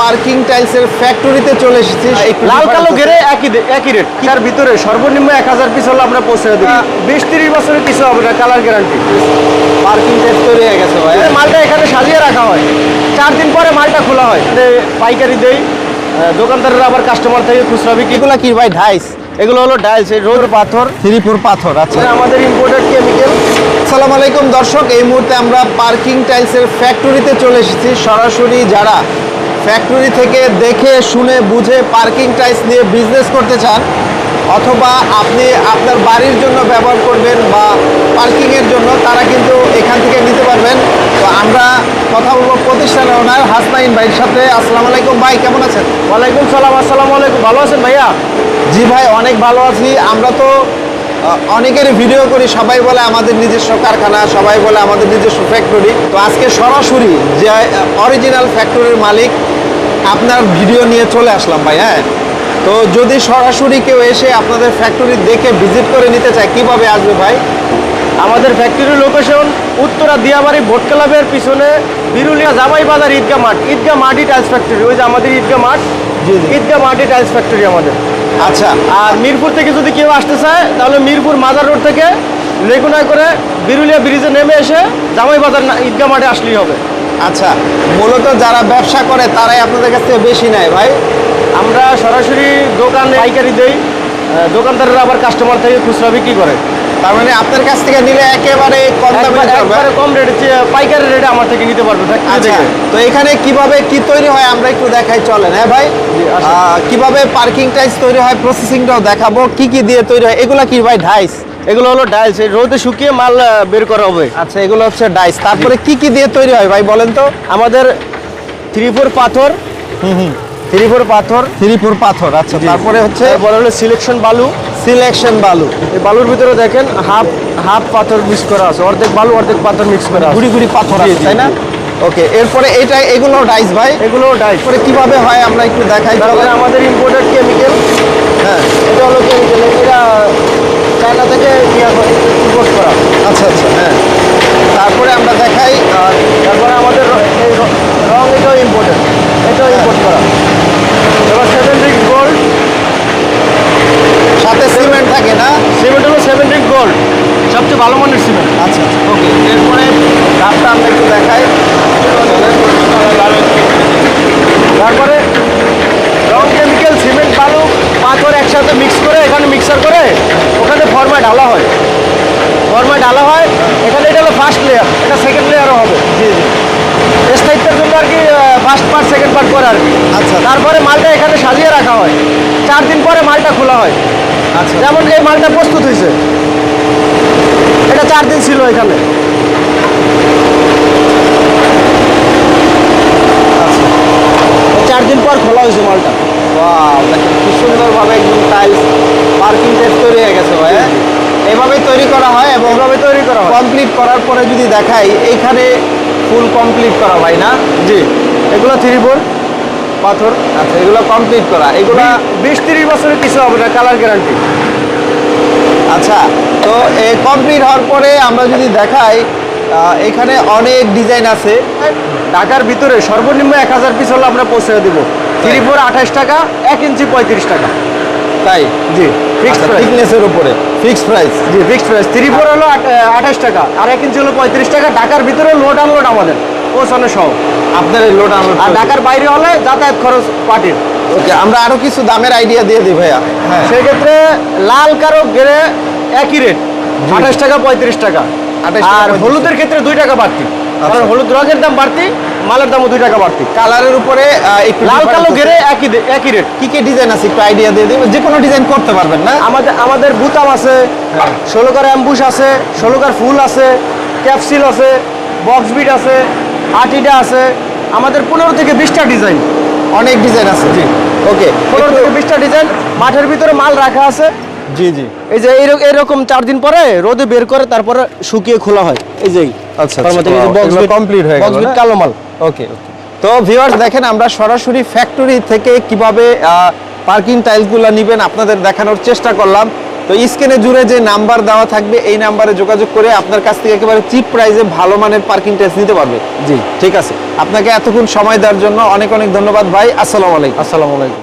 Parking টাইলসের ফ্যাক্টরিতে চলে এসেছি। লাল কালো ঘেরে একই একই রেট তার ভিতরে সর্বনিম্ন এক হাজার পিস হলে আমরা পৌঁছে দিই বিশ তিরিশ বছরের কিছু হবে না কালার গ্যারান্টি পার্কিং টাইলস তৈরি হয়ে গেছে ভাই। মালটা এখানে সাজিয়ে রাখা হয়। চার দিন পরে মালটা খোলা হয়। পাইকারি দেই দোকানদাররা আবার কাস্টমার থেকে খুচরা বিক্রি এগুলা কি ভাই ঢাইস এগুলো হলো ডাইলস এই রোদ পাথর। শ্রীপুর পাথর আচ্ছা। আমাদের ইম্পোর্টেড কেমিক্যাল আসসালামু আলাইকুম দর্শক এই মুহূর্তে আমরা পার্কিং টাইলসের ফ্যাক্টরিতে চলে এসেছি। সরাসরি যারা ফ্যাক্টরি থেকে দেখে শুনে বুঝে পার্কিং টাইলস নিয়ে বিজনেস করতে চান অথবা আপনি আপনার বাড়ির জন্য ব্যবহার করবেন বা পার্কিংয়ের জন্য তারা কিন্তু এখান থেকে নিতে পারবেন। তো আমরা কথা বলব প্রতিষ্ঠানের ওনার হাসনাইন ভাইয়ের সাথে। আসসালামু আলাইকুম ভাই কেমন আছেন? ওয়ালাইকুম সালাম আসসালামু আলাইকুম। ভালো আছেন ভাইয়া? জি ভাই অনেক ভালো আছি। আমরা তো আহ, অনেকেরই ভিডিও করি সবাই বলে আমাদের নিজস্ব কারখানা সবাই বলে আমাদের নিজস্ব ফ্যাক্টরি তো আজকে সরাসরি যে অরিজিনাল ফ্যাক্টরির মালিক আপনার ভিডিও নিয়ে চলে আসলাম ভাই হ্যাঁ? তো যদি সরাসরি কেউ এসে আপনাদের ফ্যাক্টরি দেখে ভিজিট করে নিতে চায় কীভাবে আসবে ভাই? আমাদের ফ্যাক্টরির লোকেশন উত্তরা দিয়াবাড়ি ভোট ক্লাবের পিছনে বিরুলিয়া জামাই বাজার ঈদগা মাঠ। ঈদগা মাটি টাইলস ফ্যাক্টরি ওই যে আমাদের ঈদগা মাঠ। ঈদগা মাটি টাইলস ফ্যাক্টরি আমাদের। আচ্ছা। আর মিরপুর থেকে যদি কেউ আসতে চায় তাহলে মিরপুর মাজার রোড থেকে লেগুনায় করে বিরুলিয়া ব্রিজে নেমে এসে জামাই বাজার ঈদগা মাঠে আসলেই হবে। আচ্ছা মূলত যারা ব্যবসা করে তারাই আপনাদের কাছ থেকে বেশি নেয় ভাই? আমরা সরাসরি দোকানে পাইকারি দেই দোকানদাররা আবার কাস্টমার থেকে খুচরা বিক্রি করে। তার মানে আপনার কাছ থেকে নিলে একেবারে কম দামে একবার- কম রেটে পাইকারি রেটে আমার থেকে নিতে পারবে আচ্ছা তো এখানে কীভাবে কি তৈরি হয় আমরা একটু দেখাই চলেন হ্যাঁ ভাই? কীভাবে পার্কিং টাইস তৈরি হয় প্রসেসিংটাও দেখাবো কি কি দিয়ে তৈরি হয় এগুলা কি ভাই ডাইস এগুলো হলো ডাইলস এই রোদে শুকিয়ে মাল বের করা হবে। আচ্ছা এগুলো হচ্ছে ডাইস তারপরে কি কি দিয়ে তৈরি হয় ভাই বলেন তো? আমাদের থ্রি ফোর পাথর থ্রি ফোর পাথর। শ্রীপুর পাথর আচ্ছা তারপরে হচ্ছে তারপরে হলো সিলেকশন বালু। সিলেকশন বালু। এই বালুর ভিতরে দেখেন হাফ হাফ পাথর মিক্স করা আছে। অর্ধেক বালু অর্ধেক পাথর মিক্স করা আছে। গুড়ি গুড়ি পাথর আছে তাই না? ওকে এরপরে এটা এগুলো ডাইস ভাই? এগুলো ডাইস এরপরে কীভাবে হয় আমরা একটু দেখাই তারপরে আমাদের ইম্পোর্টেড কেমিক্যাল হ্যাঁ। এটা হলো কেমিক্যাল এটা চায়না থেকে ইম্পোর্ট করা। আচ্ছা আচ্ছা। হ্যাঁ। তারপরে আমরা দেখাই তারপরে আমাদের এই র- এটাও ইম্পোর্টেড এটাও ইম্পোর্ট করা। এবার সেভেন গোল্ড সাথে সিমেন্ট থাকে না? সিমেন্ট হলো সেভেন গোল্ড সবচেয়ে ভালো মানের সিমেন্ট আচ্ছা ওকে এরপরে ডাবটা আমরা একটু দেখাই। তারপরে রং কেমিক্যাল সিমেন্ট বালু পাথর একসাথে মিক্স করে এখানে মিক্সার করে ওখানে ফর্মায় ঢালা হয়। ফর্মায় ডালা হয় এখানে এটা হলো ফার্স্ট লেয়ার এটা সেকেন্ড লেয়ারও হবে। জি জি। স্থায়িত্বের জন্য আর কি ফার্স্ট পার্ট সেকেন্ড পার্ট করে আর কি। আচ্ছা। তারপরে মালটা এখানে সাজিয়ে রাখা হয়। চার দিন পরে মালটা খোলা হয়। আচ্ছা। যেমন এই মালটা প্রস্তুত হয়েছে। এটা চার দিন ছিল এখানে। চার দিন পর খোলা হয়েছে মালটা। কি সুন্দরভাবে একদম টাইলস পার্কিং টাইলস তৈরি হয়ে গেছে ভাই হ্যাঁ? তৈরি করা হয় এবং এভাবে তৈরি করা হয়? কমপ্লিট করার পরে যদি দেখাই এইখানে ফুল কমপ্লিট করা ভাই না? জি। এগুলো থ্রি ফোর পাথর আচ্ছা এগুলো কমপ্লিট করা। এগুলা বিশ তিরিশ বছরের কিছু হবে না কালার গ্যারান্টি আচ্ছা তো কমপ্লিট হওয়ার পরে আমরা যদি দেখাই এখানে অনেক ডিজাইন আছে। ঢাকার ভিতরে সর্বনিম্ন এক হাজার পিস হলে আমরা পৌঁছে দেবো। থ্রি ফোর আঠাশ টাকা এক ইঞ্চি পঁয়ত্রিশ টাকা। তাই? জি ফিক্সড প্রাইস থিকনেসের উপরে। ফিক্সড প্রাইস জি ফিক্সড প্রাইস থ্রি ফোর হলো আঠাশ টাকা আর এক ইঞ্চি হলো পঁয়ত্রিশ টাকা। ঢাকার ভিতরে লোড আনলোড আমাদের পৌঁছানো সহ। আপনার এই লোড আনলোড আর ঢাকার বাইরে হলে যাতায়াত খরচ পার্টির। ওকে আমরা আরও কিছু দামের আইডিয়া দিয়ে দিই ভাইয়া। হ্যাঁ। সেক্ষেত্রে লাল কারও গেরে একই রেট আঠাশ টাকা পঁয়ত্রিশ টাকা। আর হলুদের ক্ষেত্রে দুই টাকা বাড়তি। কারণ হলুদ রঙের দাম বাড়তি মালের দামও দুই টাকা বাড়তি। কালারের উপরে লাল কালো। গেরে একই একই রেট কি কি ডিজাইন আছে একটু আইডিয়া দিয়ে দিবেন? যে কোনো ডিজাইন করতে পারবেন না? আমাদের আমাদের বুতাম আছে হ্যাঁ। ষোলোকার অ্যাম্বুশ আছে ষোলোকার ফুল আছে ক্যাপসিল আছে বক্স বিট আছে আটিডা আছে। আমাদের পনেরো থেকে বিশটা ডিজাইন অনেক ডিজাইন আছে। জি। ওকে পনেরো থেকে বিশটা ডিজাইন মাঠের ভিতরে মাল রাখা আছে। জি জি। এই যে এইরকম এরকম চার দিন পরে রোদে বের করে তারপরে শুকিয়ে খোলা হয়। এই যে আচ্ছা, bit- complete হয়ে গেল না? কালো মাল। ওকে ওকে তো ভিউয়ার্স দেখেন আমরা সরাসরি ফ্যাক্টরি থেকে কীভাবে পার্কিং টাইলসগুলো নেবেন আপনাদের দেখানোর চেষ্টা করলাম। তো স্ক্রিনে জুড়ে যে নাম্বার দেওয়া থাকবে, এই নাম্বারে যোগাযোগ করে আপনার কাছ থেকে একেবারে চিপ প্রাইসে ভালো মানের পার্কিং টাইলস নিতে পারবে। জি, ঠিক আছে। আপনাকে এতক্ষণ সময় দেওয়ার জন্য অনেক অনেক ধন্যবাদ ভাই। আসসালামু আলাইকুম। আসসালামু আলাইকুম।